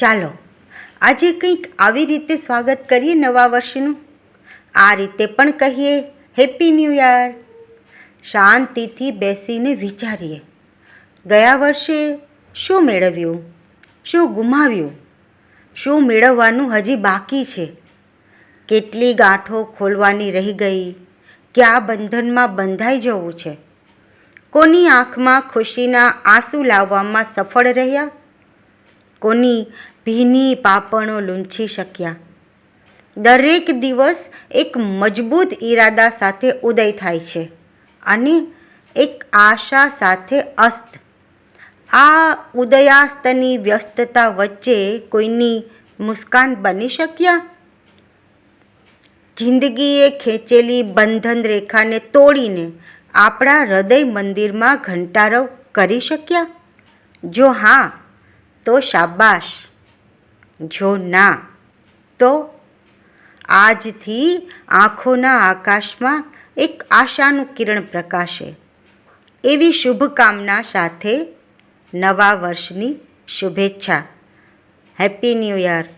ચાલો, આજે કંઈક આવી રીતે સ્વાગત કરીએ નવા વર્ષનું. આ રીતે પણ કહીએ હેપી ન્યૂ યર શાંતિથી બેસીને વિચારીએ. ગયા વર્ષે શું મેળવ્યું? શું ગુમાવ્યું? શું મેળવવાનું હજી બાકી છે? કેટલી ગાંઠો ખોલવાની રહી ગઈ? કયા બંધનમાં બંધાઈ જવું છે? કોની આંખમાં ખુશીના આંસુ લાવવામાં સફળ રહ્યા? કોની ભીની પાપણો લૂંછી શક્યા? દરેક દિવસ એક મજબૂત ઈરાદા સાથે ઉદય થાય છે અને એક આશા સાથે અસ્ત. આ ઉદયાસ્તની વ્યસ્તતા વચ્ચે કોઈની મુસ્કાન બની શક્યા? જિંદગીએ ખેંચેલી બંધન રેખાને તોડીને આપણા હૃદય મંદિરમાં ઘંટારવ કરી શક્યા? જો હા તો શાબાશ. જો ના, તો આજથી આંખોના આકાશમાં એક આશાનું કિરણ પ્રકાશે. એવી શુભકામના સાથે નવા વર્ષની શુભેચ્છા. Happy new year.